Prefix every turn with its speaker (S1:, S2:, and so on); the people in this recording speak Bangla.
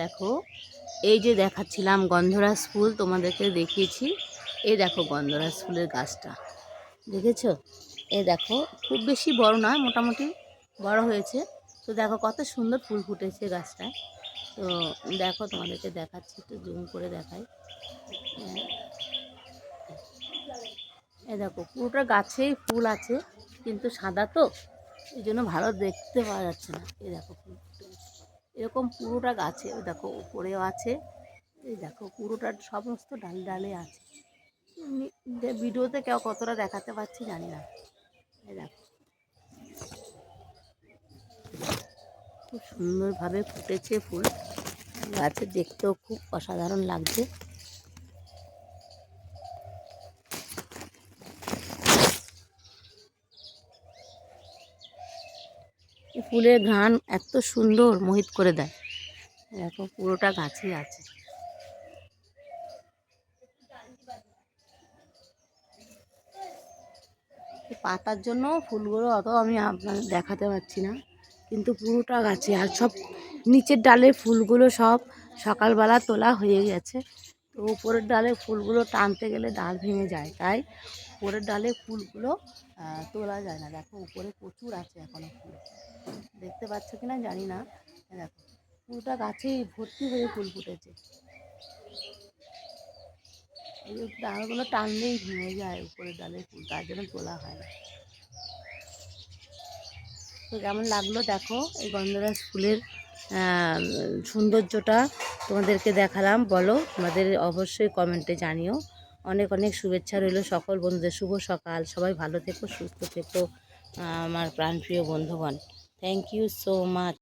S1: দেখো, এই যে দেখাচ্ছিলাম গন্ধরাজ ফুল, তোমাদেরকে দেখিয়েছি। এই দেখো গন্ধরাজ ফুলের গাছটা, দেখেছ? এই দেখো, খুব বেশি বড় নয়, মোটামুটি বড় হয়েছে। তো দেখো কত সুন্দর ফুল ফুটেছে গাছটায় তো দেখো, তোমাদেরকে দেখাচ্ছি, একটু জুম করে দেখাই। এ দেখো, পুরোটা গাছেই ফুল আছে, কিন্তু সাদা তো, এই জন্য ভালো দেখতে পাওয়া যাচ্ছে না। এই দেখো ফুল। এরকম পুরোটা গাছে, ওই দেখো ওপরেও আছে, এই দেখো পুরোটা সমস্ত ডাল ডালে আছে। ভিডিওতে কেউ কতটা দেখাতে পারছি জানি না। এই দেখো। খুব সুন্দরভাবে ফুটেছে ফুল। গাছে দেখতেও খুব অসাধারণ লাগছে। ফুলের ঘ্রাণ এত সুন্দর মোহিত করে দেয়। দেখো পুরোটা গাছই আছে। পাতার জন্য ফুলগুলো অত আমি আপনাদের দেখাতে পারছি না, কিন্তু পুরোটা গাছে আর সব নিচের ডালের ফুলগুলো সব সকালবেলা তোলা হয়ে গেছে। তো উপরের ডালে ফুলগুলো টানতে গেলে ডাল ভেঙে যায়, তাই উপরের ডালে ফুলগুলো তোলা যায় না। দেখো উপরে প্রচুর আছে এখনও ফুল। দেখতে পাচ্ছ কি না জানি না। দেখো পুরোটা গাছেই ভর্তি হয়ে ফুল ফুটেছে। ডালগুলো টানলেই ভেঙে যায় উপরের ডালে ফুল, তার জন্য তোলা হয় না। তো কেমন লাগল দেখো এই গন্ধরাজ ফুলের সৌন্দর্যটা তোমাদেরকে দেখালাম, বলো। তোমাদের অবশ্যই কমেন্টে জানিও। অনেক অনেক শুভেচ্ছা রইল সকল বন্ধুদের। শুভ সকাল। সবাই ভালো থেকো, সুস্থ থেকো আমার প্রাণপ্রিয় বন্ধুগণ। Thank you so much